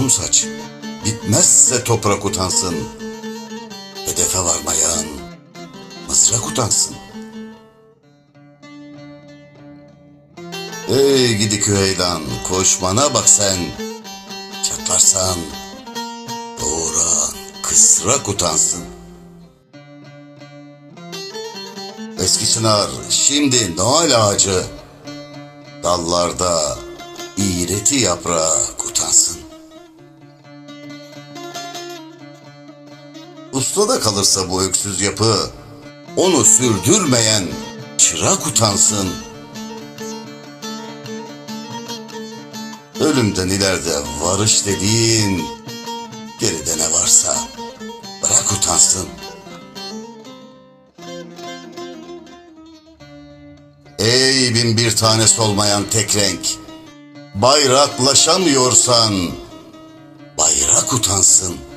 tohum saç. Bitmezse toprak utansın. Hedefe varmayan mızrak utansın. Ey gidi küheylan, koşmana bak sen. Çatlarsan doğuran kısrak utansın. Eski çınar, şimdi Noel ağacı. Dallarda iğreti yaprağı utansın. Ustada kalırsa bu öksüz yapı, onu sürdürmeyen çırak utansın. Ölümden ileride varış dediğin, geride ne varsa bırak utansın. Ey bin bir tanesi olmayan tek renk, bayraklaşamıyorsan bayrak utansın.''